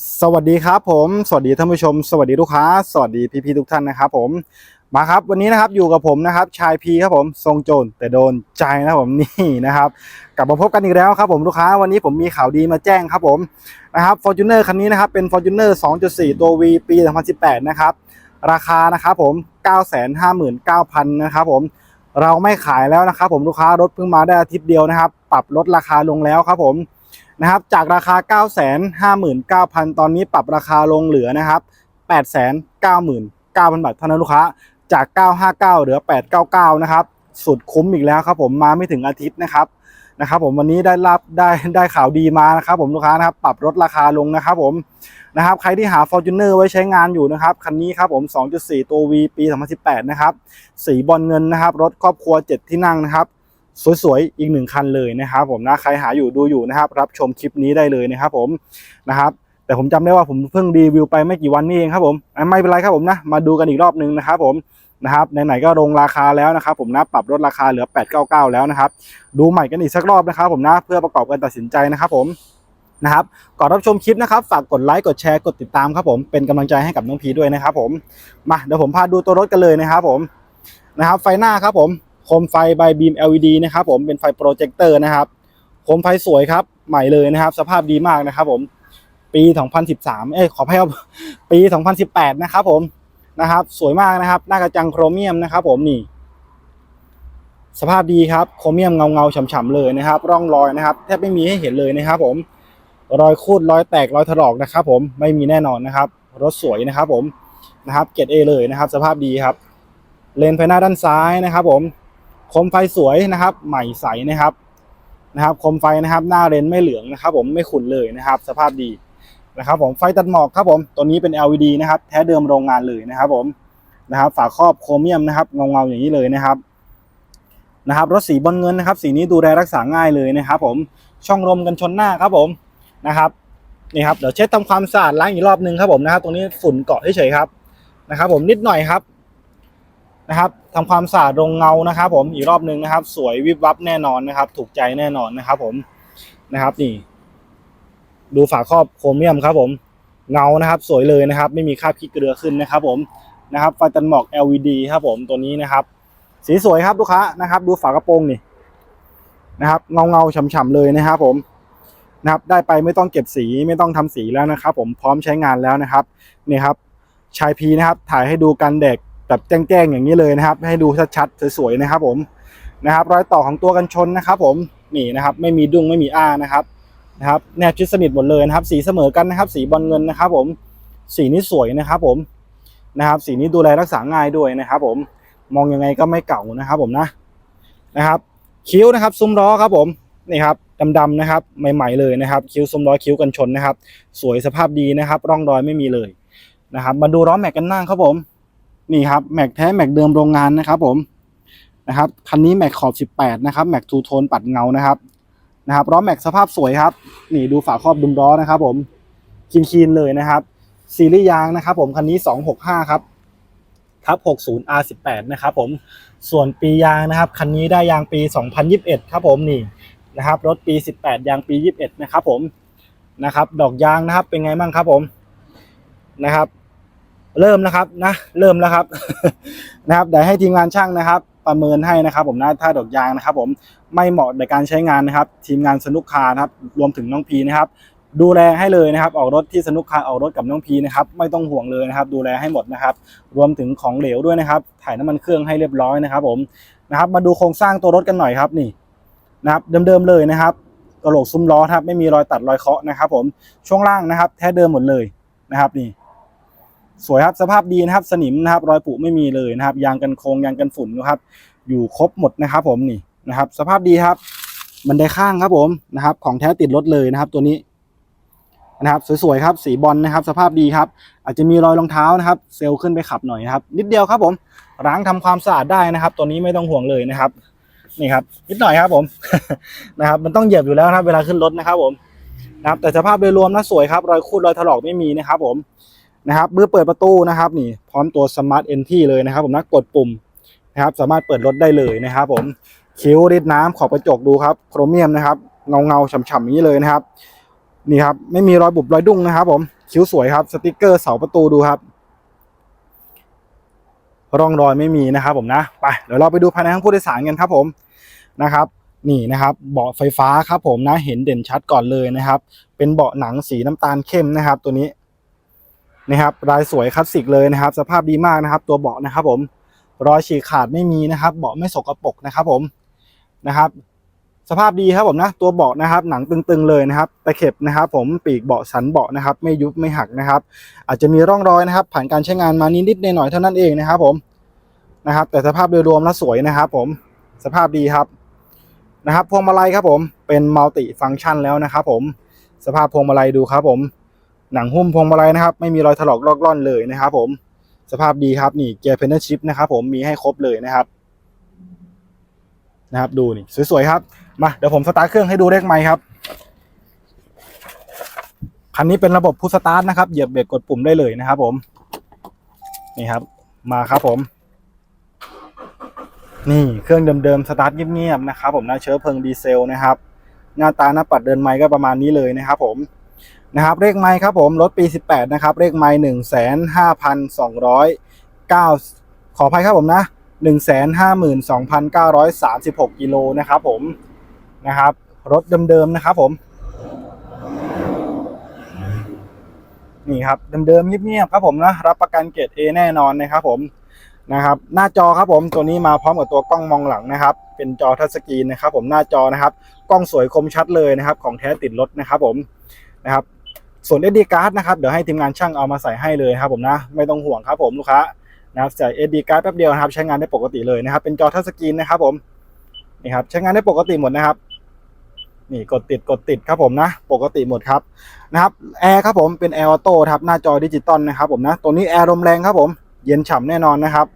สวัสดีครับผม สวัสดีท่านผู้ชม สวัสดีลูกค้า สวัสดีพี่ๆทุกท่านนะครับผมมาครับวันนี้นะครับอยู่กับผมนะครับชายพีครับผมทรงโจรแต่โดนใจนะครับผมนี่นะครับกลับมาพบกันอีกแล้วครับผมลูกค้าวันนี้ผมมีข่าวดีมาแจ้งครับผมนะครับ Fortuner คันนี้นะครับเป็น Fortuner 2.4 ตัว V ปี 2018 นะครับราคานะครับผม 959,000นะครับผมเราไม่ขายแล้วนะครับผมลูกค้ารถเพิ่งมาได้อาทิตย์เดียวนะครับ ปรับลดราคาลงแล้วครับผม นะครับ จากราคา 9 5 9 0 0 0 ตอนนี้ปรับราคาลงเหลือนะครับ 8 9 9 0 0 0 บาทเท่านั้นลูกค้า จาก 959 เหลือ 899 นะครับ สุดคุ้มอีกแล้วครับผมมาไม่ถึงอาทิตย์นะครับนะครับผมวันนี้ได้รับได้ได้ข่าวดีมานะครับ ผมลูกค้านะครับปรับลดราคาลงนะครับผมนะครับใครที่หา Fortuner ไว้ใช้งานอยู่นะครับคันนี้ครับผม 2.4 ตัว V ปี 2018 นะครับสีบอลเงินนะครับรถครอบครัว 7 ที่นั่งนะครับ สวยๆ อีกหนึ่งคันเลยนะครับผมนะใครหาอยู่ดูอยู่นะครับ รับชมคลิปนี้ได้เลยนะครับผมนะครับแต่ผมจำได้ว่าผมเพิ่งรีวิวไปไม่กี่วันนี้เองครับผมไม่เป็นไรครับผมนะมาดูกันอีกรอบนึงนะครับผมนะครับไหนๆก็ลงราคาแล้วนะครับผมนะปรับลดราคาเหลือ 899 แล้วนะครับดูใหม่กันอีกสักรอบนะครับผมนะเพื่อประกอบการตัดสินใจนะครับผมนะครับก่อนรับชมคลิปนะครับฝากกดไลค์กดแชร์กดติดตามครับผมเป็นกำลังใจให้กับน้องพีด้วยนะครับผมมาเดี๋ยวผมพาดูตัวรถกันเลยนะครับผมนะครับไฟหน้าครับผม โคมไฟใบบีม LED นะครับผมเป็นไฟโปรเจคเตอร์นะครับโคมไฟสวยครับใหม่เลยนะครับ สภาพดีมากนะครับ ผมปี 2013 เอ้ยขออภัยครับปี 2018 นะครับผมนะครับ สวยมากนะครับ หน้ากระจังโครเมียมนะครับ ผมนี่ สภาพดีครับโครเมียมเงาเงาๆฉ่ำๆเลยนะครับ ร่องรอยนะครับแทบไม่มีให้เห็นเลยนะครับ ผมรอยคูดรอยแตกรอยถลอกนะครับ ผมไม่มีแน่นอนนะครับ รถสวยนะครับ ผมนะครับเกรดเอเลยนะครับ สภาพดีครับ เลนไฟหน้าด้านซ้ายนะครับ ผม คมไฟสวยนะครับ ใหม่ใสนะครับนะครับคมไฟนะครับ หน้าเลนไม่เหลืองนะครับ ผมไม่ขุ่นเลยนะครับ สภาพดีนะครับ ผมไฟตัดหมอกครับผมตัวนี้เป็น LED นะครับ แท้เดิมโรงงานเลยนะครับ ผมนะครับ ฝาครอบโครเมียมนะครับเงาเงาๆอย่างนี้เลยนะครับนะครับรถสีบอลเงินนะครับ สีนี้ดูแลรักษาง่ายเลยนะครับ ผมช่องลมกันชนหน้าครับผมนะครับนี่ครับเดี๋ยวเช็ดทำความสะอาดล้างอีกรอบนึงครับผมนะครับตรงนี้ฝุ่นเกาะเฉยๆครับนะครับ ผมนิดหน่อยครับ นะครับทำความสะอาดรงเงานะครับ ผมอีกรอบหนึ่งนะครับ สวยวิบวับแน่นอนนะครับ ถูกใจแน่นอนนะครับ ผมนะครับนี่ ดูฝาครอบโครเมียมครับ ผมเงานะครับ สวยเลยนะครับ ไม่มีคราบขี้เกลือขึ้นนะครับ ผมนะครับไฟตันหมอก LED ครับผมตัวนี้นะครับ สีสวยครับลูกค้านะครับ ดูฝากระโปรงนี่นะครับเงาเงาฉ่ำๆเลยนะครับ ผมนะครับได้ไปไม่ต้องเก็บสีไม่ต้องทำสีแล้วนะครับ ผมพร้อมใช้งานแล้วนะครับนี่ครับชายพีนะครับถ่ายให้ดูกันแดด แบบแจ้งๆอย่างนี้เลยนะครับ ให้ดูชัดๆสวยๆนะครับผมนะครับ รอยต่อของตัวกันชนนะครับ ผมนี่นะครับ ไม่มีดุ้งไม่มีอ้านะครับนะครับแนบชิดสนิทหมดเลยนะครับ สีเสมอกันนะครับ สีบอลเงินนะครับ ผมสีนี้สวยนะครับ ผมนะครับ สีนี้ดูแลรักษาง่ายด้วยนะครับ ผมมองยังไงก็ไม่เก่านะครับ ผมนะนะครับ คิ้วนะครับ ซุ้มล้อครับ ผมนี่ครับดำๆนะครับ ใหม่ ๆเลยนะครับ คิ้วซุ้มล้อคิ้วกันชนนะครับ สวยสภาพดีนะครับ ร่องรอยไม่มีเลยนะครับ มาดูล้อแม็กกันนั่งครับผม นี่ครับแม็กแท้แม็กเดิมโรงงานนะครับ ผมนะครับคันนี้แม็กขอบ 18 นะครับแม็กทูโทนปัดเงานะครับนะครับล้อแม็กสภาพสวยครับ นี่ดูฝาครอบดุมล้อนะครับ ผมคีนๆเลยนะครับซีรีส์ยางนะครับ ผมคันนี้ 265 ครับทับ 60 R18 นะครับผมส่วนปียางนะครับคันนี้ได้ยางปี 2021 ครับผมนี่นะครับรถปี 18 ยางปี 21 นะครับผมนะครับ ดอกยางนะครับเป็นไงบ้างครับผมนะครับ เริ่มนะครับนะเริ่มแล้วครับนะครับเดี๋ยวให้ทีมงานช่างนะครับ ประเมินให้นะครับ ผมนะถ้าดอกยางนะครับ ผมไม่เหมาะในการใช้งานนะครับ ทีมงานสนุกคาร์นะครับ รวมถึงน้องพีนะครับ ดูแลให้เลยนะครับ ออกรถที่สนุกคาร์ออกรถกับน้องพีนะครับ ไม่ต้องห่วงเลยนะครับ ดูแลให้หมดนะครับ รวมถึงของเหลวด้วยนะครับ ถ่ายน้ำมันเครื่องให้เรียบร้อยนะครับ ผมนะครับ มาดูโครงสร้างตัวรถกันหน่อยครับนี่นะครับ เดิมๆเลยนะครับกระโหลกซุ้มล้อครับไม่มีรอยตัดรอยเคาะนะครับ ผมช่วงล่างนะครับ แท้เดิมหมดเลยนะครับนี่ สวยครับสภาพดีนะครับสนิมนะครับรอยปุไม่มีเลยนะครับ ยางกันโครงยางกันฝุ่นนะครับ อยู่ครบหมดนะครับ ผมนี่นะครับ สภาพดีครับบันไดข้างครับผมนะครับ ของแท้ติดรถเลยนะครับ ตัวนี้นะครับสวยๆครับสีบอลนะครับ สภาพดีครับ อาจจะมีรอยรองเท้านะครับ เซลล์ขึ้นไปขับหน่อยนะครับ นิดเดียวครับผมล้างทำความสะอาดได้นะครับ ตัวนี้ไม่ต้องห่วงเลยนะครับนี่ครับนิดหน่อยครับผมนะครับ มันต้องเหยียบอยู่แล้วนะครับ เวลาขึ้นรถนะครับ ผมนะครับ แต่สภาพโดยรวมนะสวยครับรอยคูดรอยถลอกไม่มีนะครับ ผม นะครับมือเปิดประตูนะครับนี่พร้อมตัว Smart Entry เลยนะครับผมนะกดปุ่มนะครับสามารถเปิดรถได้เลยนะครับ ผมคิ้วริดน้ำขอบกระจกดูครับโครเมียมนะครับเงาเงาฉ่ำๆอย่างนี้เลยนะครับ นี่ครับไม่มีรอยบุบรอยดุ้งนะครับ ผมคิ้วสวยครับสติกเกอร์เสาประตูดูครับร่องรอยไม่มีนะครับ ผมนะไปเดี๋ยวเราไปดูภายในห้องผู้โดยสารกันครับ ผมนะครับ นี่นะครับ เบาะไฟฟ้าครับ ผมนะเห็นเด่นชัดก่อนเลยนะครับ เป็นเบาะหนังสีน้ำตาลเข้มนะครับ ตัวนี้ นะครับลายสวยคลาสสิกเลยนะครับ สภาพดีมากนะครับ ตัวเบาะนะครับ ผมรอยฉีกขาดไม่มีนะครับ เบาะไม่สกปรกนะครับ ผมนะครับ สภาพดีครับผมนะ ตัวเบาะนะครับ หนังตึงๆเลยนะครับตะเข็บนะครับ ผมปีกเบาะสันเบาะนะครับ ไม่ยุบไม่หักนะครับ อาจจะมีร่องรอยนะครับ ผ่านการใช้งานมานิดๆหน่อยๆเท่านั้นเองนะครับ ผมนะครับ แต่สภาพโดยรวมแล้วสวยนะครับ ผมสภาพดีครับนะครับพวงมาลัยครับผมเป็นมัลติฟังก์ชันแล้วนะครับ ผมสภาพพวงมาลัยดูครับผม หนังหุ้มพวงมาลัยนะครับ ไม่มีรอยถลอกลอกล่อนเลยนะครับผมสภาพดีครับนี่เกียร์เพนเนอร์ชิพนะครับผมมีให้ครบเลยนะครับ นะครับดูนี่สวยๆครับมาเดี๋ยวผมสตาร์ทเครื่องให้ดูเลขไมค์ครับคันนี้เป็นระบบพุชสตาร์ทนะครับเหยียบเบรกกดปุ่มได้เลยนะครับ ผมนี่ครับ มาครับผมนี่เครื่องเดิมๆสตาร์ทเงียบๆนะครับผมนะเชื้อเพลิงดีเซลนะครับ หน้าตาหน้าปัดเดินไมค์ก็ประมาณนี้เลยนะครับผม นะครับเลขไมค์ครับผมรถปี 18 นะครับเลขไมค์หนึ่งแสนห้าพันสองร้อยเก้าขออภัยครับผมนะหนึ่งแสนห้าหมื่นสองพันเก้าร้อยสามสิบหกกิโลนะครับผมนะครับรถเดิมๆนะครับผม นี่ครับเดิมๆเงียบๆครับผมนะรับประกันเกรด A แน่นอนนะครับผมนะครับหน้าจอครับผมตัวนี้มาพร้อมกับตัวกล้องมองหลังนะครับ เป็นจอทัชสกรีนนะครับ ผมหน้าจอนะครับ กล้องสวยคมชัดเลยนะครับ ของแท้ติดรถนะครับผมนะครับ ส่วน SD card นะครับเดี๋ยวให้ทีมงานช่างเอามาใส่ให้เลยครับผมนะไม่ต้องห่วงครับผมลูกค้านะครับใส่ SD card แป๊บเดียวนะครับใช้งานได้ปกติเลยนะครับ เป็นจอทัชสกรีนนะครับผมนี่ครับใช้งานได้ปกติหมดนะครับนี่กดติดกดติดครับผมนะ ปกติหมดครับนะครับแอร์ครับผมเป็นแอร์ออโต้ครับหน้าจอดิจิตอลนะครับผมนะตัวนี้แอร์ลมแรงครับผม เย็นฉ่ำแน่นอนนะครับ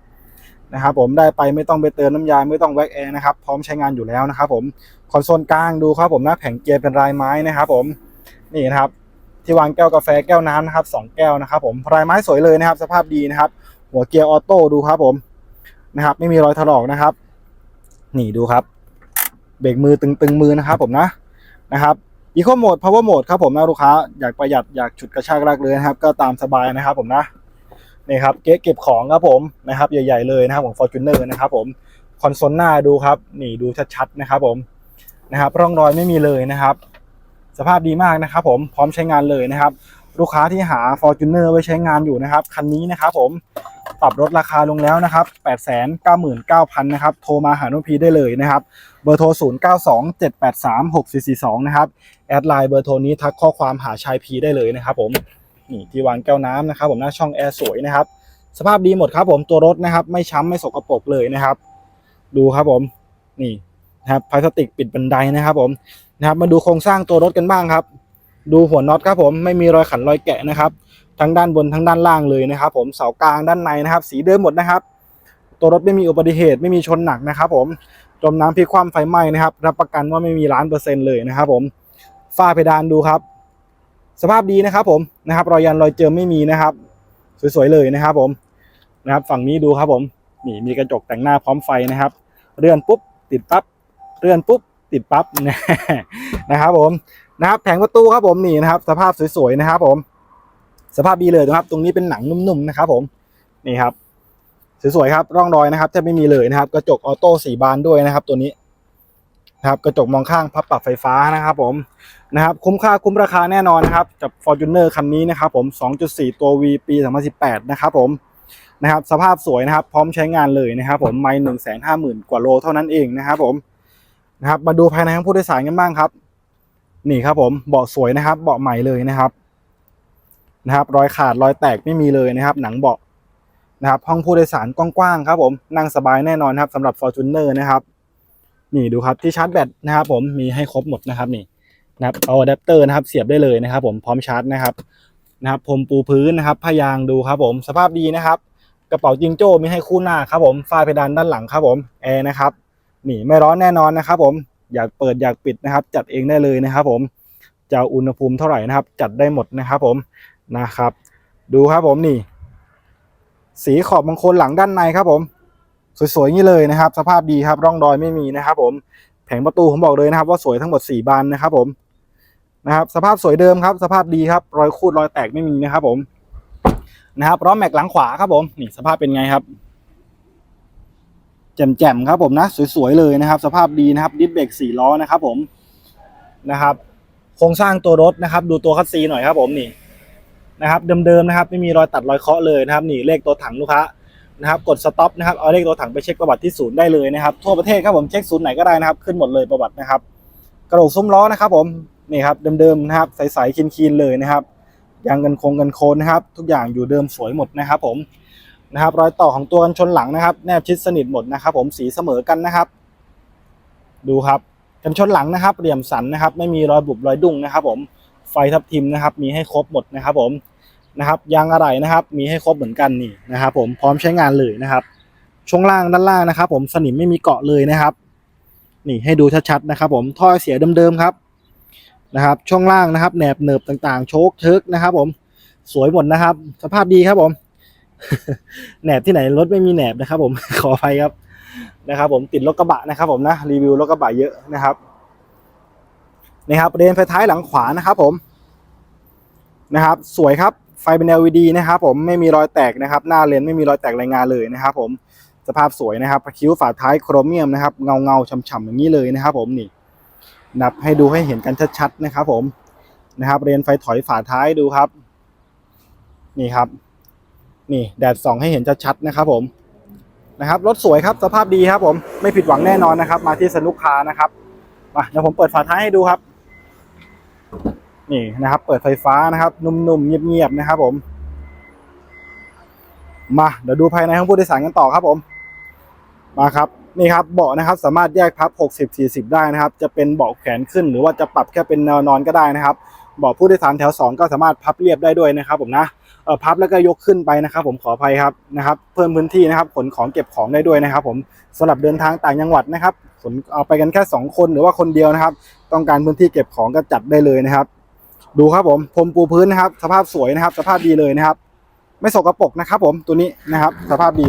นะครับผมได้ไปไม่ต้องไปเติมน้ำยาไม่ต้องแว็กแอร์นะครับพร้อมใช้งานอยู่แล้วนะครับผมคอนโซลกลางดูครับผมนะแผงเกียร์เป็นลายไม้นะครับผมนี่นะครับ ที่วางแก้วกาแฟแก้วน้ำนะครับสองแก้วนะครับผมลายไม้สวยเลยนะครับ สภาพดีนะครับ หัวเกียร์ออโต้ดูครับผมนะครับ ไม่มีรอยถลอกนะครับ นี่ดูครับ เบรกมือตึงๆมือนะครับ ผมนะนะครับอีโคโหมด power mode ครับผมนะลูกค้าอยากประหยัดอยากฉุดกระชากลากเรือนะครับ ก็ตามสบายนะครับผมนะนี่ครับเก๊เก็บของครับผมนะครับ ใหญ่ ๆเลยนะครับของ Fortuner นะครับ ผมคอนโซลหน้าดูครับ นี่ดูชัดๆนะครับ ผมนะครับร่องรอยไม่มีเลยนะครับ สภาพดีมากนะครับผมพร้อมใช้งานเลยนะครับ ลูกค้าที่หา Fortuner ไว้ใช้งานอยู่นะครับ คันนี้นะครับผมปรับลดราคาลงแล้วนะครับ899,000นะครับ โทรมาหานุพีได้เลยนะครับ เบอร์โทร 0927836442 นะครับ แอดไลน์เบอร์โทรนี้ทักข้อความหาชายพีได้เลยนะครับผมนี่ที่วางแก้วน้ำนะครับ ผมหน้าช่องแอร์สวยนะครับ สภาพดีหมดครับผมตัวรถนะครับ ไม่ช้ำไม่สกปรกเลยนะครับ ดูครับผม นี่ นะครับพลาสติกปิดบันไดนะครับผมนะครับ มาดูโครงสร้างตัวรถกันบ้างครับ ดูหัวน็อตครับผมไม่มีรอยขันรอยแกะนะครับ ทั้งด้านบนทั้งด้านล่างเลยนะครับ ผมเสากลางด้านในนะครับ สีเดิมหมดนะครับ ตัวรถไม่มีอุบัติเหตุไม่มีชนหนักนะครับ ผมจมน้ำพลิกคว่ำไฟไหม้นะครับ รับประกันว่าไม่มีล้านเปอร์เซ็นต์เลยนะครับ ผมฝ้าเพดานดูครับ สภาพดีนะครับ ผมนะครับรอยยันรอยเจิมไม่มีนะครับ สวยๆเลยนะครับ ผมนะครับ ฝั่งนี้ดูครับผมนี่มีกระจกแต่งหน้าพร้อมไฟนะครับ เลื่อนปุ๊บติดปั๊บ เลื่อนปุ๊บติดปั๊บนะครับผมนะครับแผงประตูครับผมนี่นะครับ สภาพสวยๆนะครับ ผม สภาพดีเลยนะครับ ตรงนี้เป็นหนังนุ่มๆนะครับ ผมนี่ครับสวยๆครับร่องรอยนะครับแทบไม่มีเลยนะครับ กระจกออโต้สีบานด้วยนะครับ ตัวนี้นะครับกระจกมองข้างพับปรับไฟฟ้านะครับ ผมนะครับ คุ้มค่าคุ้มราคาแน่นอนนะครับกับ Fortuner คันนี้นะครับ ผม 2.4 ตัว V ปี 2018 นะครับ ผมนะครับ สภาพสวยนะครับ พร้อมใช้งานเลยนะครับ ผมไม่หนึ่งแสนห้าหมื่นกว่าโลเท่านั้นเองนะครับ ผม นะครับ มาดูภายในห้องผู้โดยสารกันบ้างครับ นี่ครับผมเบาะสวยนะครับ เบาะใหม่เลยนะครับ นะครับ รอยขาดรอยแตกไม่มีเลยนะครับ หนังเบาะนะครับ ห้องผู้โดยสารกว้างๆครับ ผมนั่งสบายแน่นอนครับสำหรับ Fortuner นะครับ นี่ดูครับที่ชาร์จแบตนะครับผมมีให้ครบหมดนะครับนี่นะครับเอาอะแดปเตอร์นะครับเสียบได้เลยนะครับ ผมพร้อมชาร์จนะครับนะครับพรมปูพื้นนะครับพยางดูครับ ผมสภาพดีนะครับ กระเป๋าจิงโจ้มีให้คู่หน้าครับผมฝ้าเพดานด้านหลังครับผมแอร์นะครับ นี่ไม่ร้อนแน่นอนนะครับผมอยากเปิดอยากปิดนะครับ จัดเองได้เลยนะครับผมจะอุณหภูมิเท่าไหร่นะครับ จัดได้หมดนะครับผมนะครับ ดูครับผมนี่ สีขอบบางคนหลังด้านในครับผมสวยๆงนี้เลยนะครับ สภาพดีครับร่องรอยไม่มีนะครับผมแผงประตูผมบอกเลยนะครับ ว่าสวยทั้งหมด 4 บานนะครับผมนะครับสภาพสวยเดิมครับ สภาพดีครับ รอยคูดรอยแตกไม่มีนะครับผมนะครับล้อแม็กหลังขวาครับผมนี่สภาพเป็นไงครับ แจ่มๆครับผมนะ สวยๆเลยนะครับ สภาพดีนะครับดิสเบรกสี่ล้อนะครับผมนะครับโครงสร้างตัวรถนะครับ ดูตัวคัสซีหน่อยครับผมนี่นะครับเดิมๆนะครับไม่มีรอยตัดรอยเคาะเลยนะครับนี่เลขตัวถังลูกค้านะครับกดสต็อปนะครับเอาเลขตัวถังไปเช็คประวัติที่ศูนย์ได้เลยนะครับทั่วประเทศครับผมเช็คศูนย์ไหนก็ได้นะครับ ขึ้นหมดเลยประวัตินะครับ กระโหลกซุ้มล้อนะครับผมนี่ครับเดิมๆนะครับใสๆคีนๆเลยนะครับยางกันโคงกันโคนนะครับ ทุกอย่างอยู่เดิมสวยหมดนะครับผม นะครับ รอยต่อของตัวกันชนหลังนะครับ แนบชิดสนิทหมดนะครับ ผมสีเสมอกันนะครับ ดูครับกันชนหลังนะครับ เหลี่ยมสันนะครับ ไม่มีรอยบุบรอยดุ้งนะครับ ผมไฟทับทิมนะครับ มีให้ครบหมดนะครับ ผมนะครับยางอะไรนะครับ มีให้ครบเหมือนกันนี่นะครับ ผมพร้อมใช้งานเลยนะครับ ช่วงล่างด้านล่างนะครับ ผมสนิมไม่มีเกาะเลยนะครับ นี่ให้ดูชัดๆนะครับ ผมท่อเสียเดิมๆครับนะครับช่วงล่างนะครับแหนบเนิบต่างๆ โชคเชิกนะครับ ผมสวยหมดนะครับ สภาพดีครับผม แหนบที่ไหนรถไม่มีแหนบนะครับ ผมขออภัยครับนะครับ ผมติดรถกระบะนะครับ ผมนะรีวิวรถกระบะเยอะนะครับนี่ครับเรนไฟท้ายหลังขวานะครับ ผมนะครับ สวยครับไฟเป็น LED นะครับ ผมไม่มีรอยแตกนะครับ หน้าเลนไม่มีรอยแตกรายงานเลยนะครับ ผมสภาพสวยนะครับคิ้วฝาท้ายโครเมียมนะครับเงาเงาฉ่ำๆอย่างนี้เลยนะครับ ผมนี่ นับให้ดูให้เห็นกันชัดๆนะครับ ผมนะครับเรนไฟถอยฝาท้ายดูครับ นี่ครับ นี่แดดส่องให้เห็นชัดๆนะครับผมนะครับรถสวยครับสภาพดีครับผมไม่ผิดหวังแน่นอนนะครับ มาที่สนุกคานะครับมาเดี๋ยวผมเปิดฝาท้ายให้ดูครับ นี่นะครับ เปิดไฟฟ้านะครับ นุ่มๆเงียบๆนะครับ ผม มาเดี๋ยวดูภายในห้องผู้โดยสารกันต่อครับผม มาครับนี่ครับเบาะนะครับ สามารถแยกพับ 60 40 ได้นะครับ จะเป็นเบาะแขนขึ้น หรือว่าจะปรับแค่เป็นแนวนอนก็ได้นะครับเบาะผู้โดยสารแถว 2 ก็สามารถพับเรียบได้ด้วยนะครับ ผมนะ พับแล้วก็ยกขึ้นไปนะครับ ผมขออภัยครับนะครับ เพิ่มพื้นที่นะครับขนของเก็บของได้ด้วยนะครับ ผมสำหรับเดินทางต่างจังหวัดนะครับขนเอาไปกันแค่ 2 คนหรือว่าคนเดียวนะครับ ต้องการพื้นที่เก็บของก็จัดได้เลยนะครับ ดูครับผมพรมปูพื้นนะครับ สภาพสวยนะครับ สภาพดีเลยนะครับ ไม่สกปรกนะครับ ผมตัวนี้นะครับ สภาพดี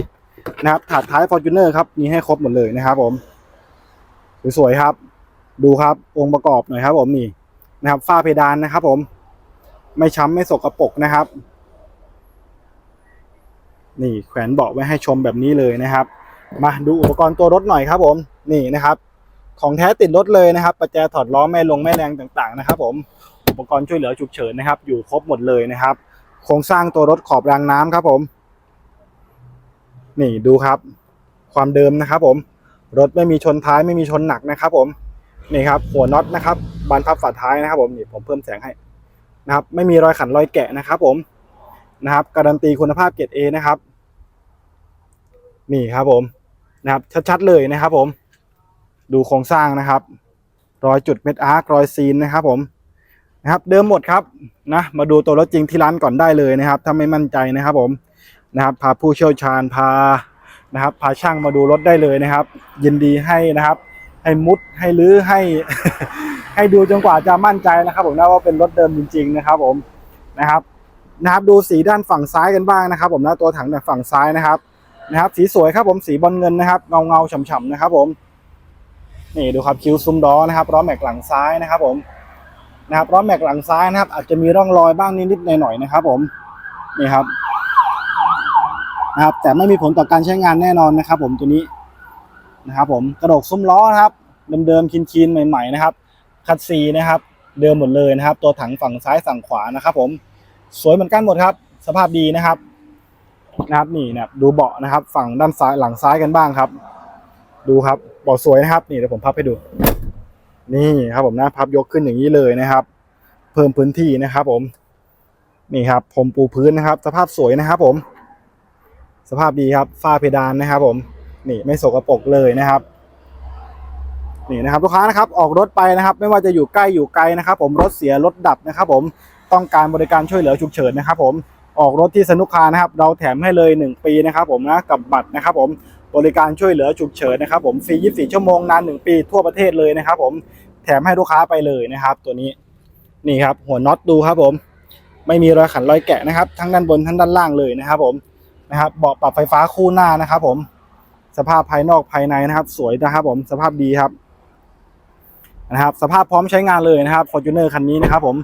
นะครับถาดท้ายฟอร์จูเนอร์ครับมีให้ครบหมดเลยนะครับ ผมสวยๆครับ ดูครับองค์ประกอบหน่อยครับ ผมนี่นะครับฝ้าเพดานนะครับ ผม ไม่ช้ำไม่สกปรกนะครับ นี่แขวนเบาะไว้ให้ชมแบบนี้เลยนะครับ มาดูอุปกรณ์ตัวรถหน่อยครับผมนี่นะครับ ของแท้ติดรถเลยนะครับประแจถอดล้อแม่ลงแม่แรงต่างๆนะครับ ผมอุปกรณ์ช่วยเหลือฉุกเฉินนะครับ อยู่ครบหมดเลยนะครับ โครงสร้างตัวรถขอบรางน้ำครับผม นี่ดูครับ ความเดิมนะครับ ผมรถไม่มีชนท้ายไม่มีชนหนักนะครับ ผมนี่ครับ หัวน็อตนะครับบานพับฝาท้ายนะครับ ผมนี่ผมเพิ่มแสงให้นะครับ ไม่มีรอยขันรอยแกะนะครับ ผม นะครับการันตีคุณภาพเกรด A นะครับนี่ครับผมนะครับชัดๆเลยนะครับผม ดูโครงสร้างนะครับ รอยจุดเม็ดอาร์ครอยซีนนะครับผมนะครับ เดิมหมดครับนะมาดูตัวรถจริงที่ร้านก่อนได้เลยนะครับ ถ้าไม่มั่นใจนะครับผมนะครับ พาผู้เชี่ยวชาญพานะครับ พาช่างมาดูรถได้เลยนะครับ ยินดีให้นะครับ ให้มุดให้ลื้อให้ให้ดูจนกว่าจะมั่นใจนะครับ ผมนะว่าเป็นรถเดิมจริง ๆ นะครับ ผมนะครับ นะครับดูสีด้านฝั่งซ้ายกันบ้างนะครับ ผมนะตัวถังด้านฝั่งซ้ายนะครับนะครับ สีสวยครับผมสีบอลเงินนะครับเงาเงาฉ่ำๆนะครับ ผม นี่ดูครับคิ้วซุ้มล้อนะครับล้อแม็กหลังซ้ายนะครับ ผมนะครับล้อแม็กหลังซ้ายนะครับ อาจจะมีร่องรอยบ้างนิดๆหน่อยๆนะครับ ผมนี่ครับนะครับ แต่ไม่มีผลต่อการใช้งานแน่นอนนะครับ ผมตัวนี้นะครับผมกระโดกซุ้มล้อนะครับเดิมๆคินๆใหม่ ๆ นะครับ คัดซีนะครับ เดิมหมดเลยนะครับ ตัวถังฝั่งซ้ายฝั่งขวานะครับ ผม สวยเหมือนกันหมดครับ สภาพดีนะครับนะครับนี่นะดูเบาะนะครับ ฝั่งด้านซ้ายหลังซ้ายกันบ้างครับ ดูครับเบาะสวยนะครับ นี่เดี๋ยวผมพับให้ดู นี่ครับผมนะพับยกขึ้นอย่างนี้เลยนะครับ เพิ่มพื้นที่นะครับ ผม นี่ครับผมปูพื้นนะครับ สภาพสวยนะครับ ผม สภาพดีครับฝ้าเพดานนะครับ ผม นี่ไม่สกปรกเลยนะครับนี่นะครับลูกค้านะครับออกรถไปนะครับ ไม่ว่าจะอยู่ใกล้อยู่ไกลนะครับ ผมรถเสียรถดับนะครับ ผม ต้องการบริการช่วยเหลือฉุกเฉินนะครับผมออกรถที่สนุกคานะครับ เราแถมให้เลย 1 ปีนะครับผมนะกับบัตรนะครับผมบริการช่วยเหลือฉุกเฉินนะครับผมฟรี 24 ชั่วโมงนาน 1 ปีทั่วประเทศเลยนะครับผมแถมให้ลูกค้าไปเลยนะครับ ตัวนี้นี่ครับหัวน็อตดูครับผม ไม่มีรอยขันรอยแกะนะครับ ทั้งด้านบนทั้งด้านล่างเลยนะครับผมนะครับเบาะปรับไฟฟ้าคู่หน้านะครับผมสภาพภายนอกภายในนะครับ สวยนะครับผมสภาพดีครับนะครับ สภาพพร้อมใช้งานเลยนะครับ Fortuner คันนี้นะครับผม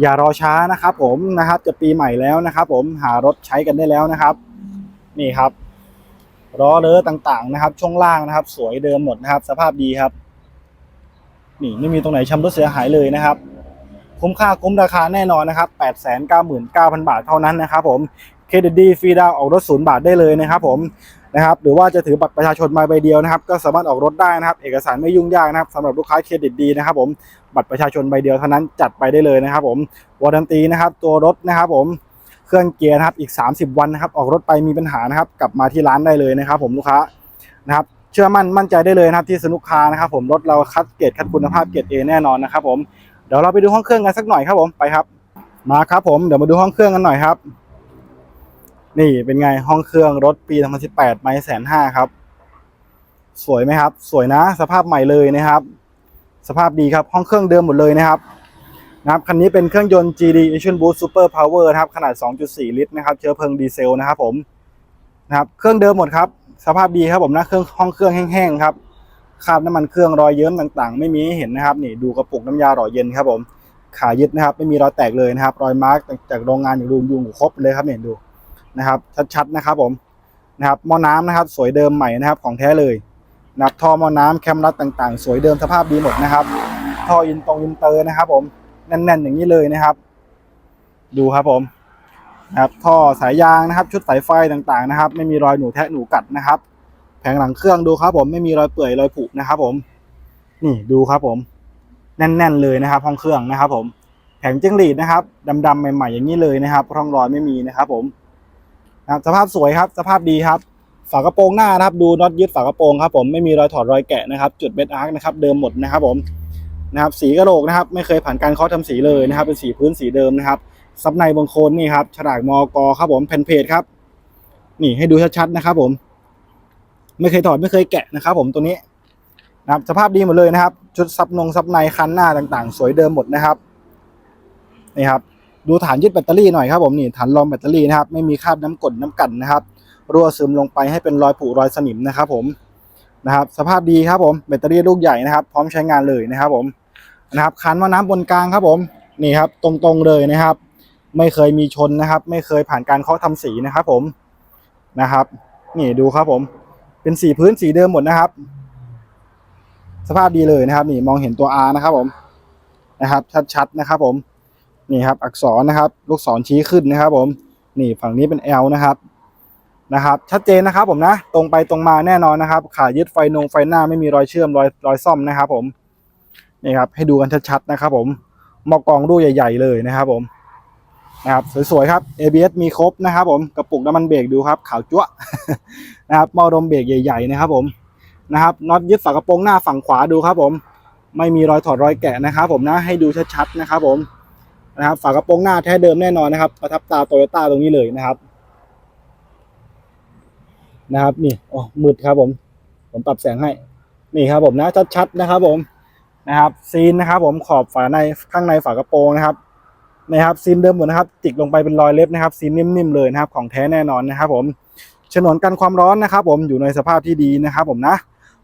อย่ารอช้านะครับ ผมนะครับ จะปีใหม่แล้วนะครับ ผมหารถใช้กันได้แล้วนะครับ นี่ครับล้อเลอต่างๆนะครับ ช่วงล่างนะครับ สวยเดิมหมดนะครับ สภาพดีครับ นี่ไม่มีตรงไหนชำรุดเสียหายเลยนะครับ คุ้มค่าคุ้มราคาแน่นอนนะครับ 899,000 บาทเท่านั้นนะครับ ผม เครดิตดีฟรีดาวออกรถศูนย์บาทได้เลยนะครับผมนะครับหรือว่าจะถือบัตรประชาชนมาใบเดียวนะครับ ก็สามารถออกรถได้นะครับ เอกสารไม่ยุ่งยากนะครับสำหรับลูกค้าเครดิตดีนะครับ ผมบัตรประชาชนใบเดียวเท่านั้นจัดไปได้เลยนะครับ ผมวารันตีนะครับ ตัวรถนะครับ ผมเครื่องเกียร์นะครับอีก 30 วันนะครับ ออกรถไปมีปัญหานะครับ กลับมาที่ร้านได้เลยนะครับ ผมลูกค้านะครับเชื่อมั่นมั่นใจได้เลยนะครับที่สนุกค้านะครับ ผมรถเราคัดเกรดคัดคุณภาพเกรดเอแน่นอนนะครับ ผมเดี๋ยวเราไปดูห้องเครื่องกันสักหน่อยครับผมไปครับ มาครับผมเดี๋ยวมาดูห้องเครื่องกันหน่อยครับ นี่เป็นไงห้องเครื่องรถปี 2018 ไม้แสนห้าครับ สวยไหมครับ สวยนะ สภาพใหม่เลยนะครับ สภาพดีครับห้องเครื่องเดิมหมดเลยนะครับนะครับคันนี้เป็นเครื่องยนต์ GD Engine Boost Super Power นะครับขนาด 2.4 ลิตรนะครับเชื้อเพลิงดีเซลนะครับผมนะครับเครื่องเดิมหมดครับ สภาพดีครับผมนะเครื่องห้องเครื่องแห้งๆครับคราบน้ำมันเครื่องรอยเยิ้มต่างๆ ไม่มีให้เห็นนะครับนี่ดูกระปุกน้ำยาหล่อเย็นครับผมขายึดนะครับ ไม่มีรอยแตกเลยนะครับ รอยมาร์กจากโรงงานอย่างดูยุงครบเลยครับเนี่ยดู นะครับ ชัดๆนะครับผมนะครับหม้อน้ำนะครับ สวยเดิมใหม่นะครับ ของแท้เลยนะครับท่อหม้อน้ำแคมรัดต่างๆ สวยเดิมสภาพดีหมดนะครับ ท่ออินตรงอินเตอร์นะครับ ผมแน่นๆ อย่างนี้เลยนะครับ ดูครับผมนะครับท่อสายยางนะครับ ชุดสายไฟต่างๆนะครับ ไม่มีรอยหนูแทะหนูกัดนะครับ แผงหลังเครื่องดูครับ ผมไม่มีรอยเปื่อยรอยผุนะครับ ผม นี่ดูครับผม แน่น ๆ เลยนะครับ ห้องเครื่องนะครับ ผมแผงจิ้งหรีดนะครับดำๆใหม่ ๆ อย่างนี้เลยนะครับ ร่องรอยไม่มีนะครับ ผม นะครับสภาพสวยครับสภาพดีครับ ฝากระโปรงหน้านะครับ ดูน็อตยึดฝากระโปรงครับผมไม่มีรอยถอดรอยแกะนะครับ จุดเบสอาร์คนะครับเดิมหมดนะครับผมนะครับสีกระโหลกนะครับ ไม่เคยผ่านการเคาะทำสีเลยนะครับ เป็นสีพื้นสีเดิมนะครับซับในบางโคนนี่ครับฉลากมอกครับผมแผ่นเพจครับ นี่ให้ดูชัดๆนะครับ ผม ไม่เคยถอดไม่เคยแกะนะครับ ผมตัวนี้นะครับสภาพดีหมดเลยนะครับ ชุดซับนงซับในคันหน้าต่าง ๆ สวยเดิมหมดนะครับนี่ครับ ดูฐานยึดแบตเตอรี่หน่อยครับผมนี่ฐานรองแบตเตอรี่นะครับไม่มีคราบน้ำกดน้ำกันนะครับรั่วซึมลงไปให้เป็นรอยผุรอยสนิมนะครับผมนะครับ สภาพดีครับผมแบตเตอรี่ลูกใหญ่นะครับ พร้อมใช้งานเลยนะครับผมนะครับคันว่าน้ำบนกลางครับผมนี่ครับตรงๆเลยนะครับ ไม่เคยมีชนนะครับ ไม่เคยผ่านการเคาะทำสีนะครับผมนะครับ นี่ดูครับผม เป็นสีพื้นสีเดิมหมดนะครับ สภาพดีเลยนะครับ นี่มองเห็นตัว R นะครับผมนะครับ ชัดๆนะครับผม นี่ครับ อักษรนะครับ ลูกศรชี้ขึ้นนะครับ ผม นี่ฝั่งนี้เป็น L นะครับ นะครับ ชัดเจนนะครับ ผมนะ ตรงไปตรงมาแน่นอนนะครับ ขายึดไฟนงไฟหน้าไม่มีรอยเชื่อมรอยรอยซ่อมนะครับ ผม นี่ครับ ให้ดูกันชัดๆนะครับ ผมมอกองรูใหญ่ ๆ เลยนะครับ ผม นะครับ สวยๆครับ ABS มีครบนะครับ ผม กระปุกน้ำมันเบรกดูครับ ขาวจั๊วนะครับมอลมเบรกใหญ่ ๆ นะครับ ผม นะครับ น็อตยึดฝากระโปรงหน้าฝั่งขวาดูครับ ผม ไม่มีรอยถอดรอยแกะนะครับ ผมนะ ให้ดูชัดๆนะครับ ผม นะครับฝากระโปรงหน้าแท้เดิมแน่นอนนะครับ ประทับตาโตโยต้าตรงนี้เลยนะครับ นะครับ นี่โอ้มืดครับผม ผมปรับแสงให้ นี่ครับผมนะชัดๆนะครับ ผมนะครับ ซีนนะครับ ผมขอบฝาในข้างในฝากระโปรงนะครับนะครับซีนเดิมหมดนะครับจิกลงไปเป็นรอยเล็บนะครับซีนนิ่มๆเลยนะครับ ของแท้แน่นอนนะครับ ผมฉนวนกันความร้อนนะครับ ผมอยู่ในสภาพที่ดีนะครับ ผมนะ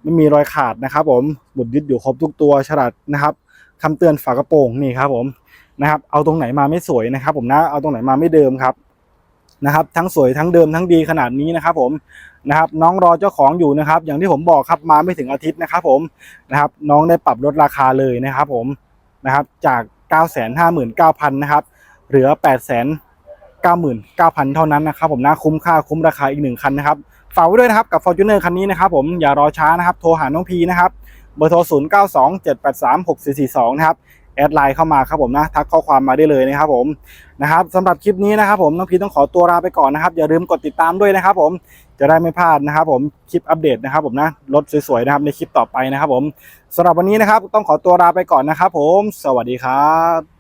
ไม่มีรอยขาดนะครับ ผมหมุดยึดอยู่ครบทุกตัวฉลาดนะครับคำเตือนฝากระโปรงนี่ครับผม นะครับ เอาตรงไหนมาไม่สวยนะครับ ผมนะ เอาตรงไหนมาไม่เดิมครับนะครับ ทั้งสวยทั้งเดิมทั้งดีขนาดนี้นะครับ ผมนะครับ น้องรอเจ้าของอยู่นะครับ อย่างที่ผมบอกครับมาไม่ถึงอาทิตย์นะครับ ผมนะครับ น้องได้ปรับลดราคาเลยนะครับ ผมนะครับ จาก 959,000นะครับ เหลือ8 99,000 เท่านั้นนะครับผมนะคุ้มค่าคุ้มราคาอีกหนึ่งคันนะครับฝากไว้ด้วยนะครับกับ Fortuner คันนี้นะครับผมอย่ารอช้านะครับ โทรหาน้องพีนะครับ เบอร์โทร 0 9 2 7 8 3 6 4 4 2 นะครับ แอดไลน์เข้ามาครับผมนะทักข้อความมาได้เลยนะครับผมนะครับสำหรับคลิปนี้นะครับผมน้องพีต้องขอตัวลาไปก่อนนะครับ อย่าลืมกดติดตามด้วยนะครับ ผมจะได้ไม่พลาดนะครับ ผมคลิปอัปเดตนะครับ ผมนะรถสวยๆนะครับในคลิปต่อไปนะครับ ผมสำหรับวันนี้นะครับ ต้องขอตัวลาไปก่อนนะครับ ผม สวัสดีครับ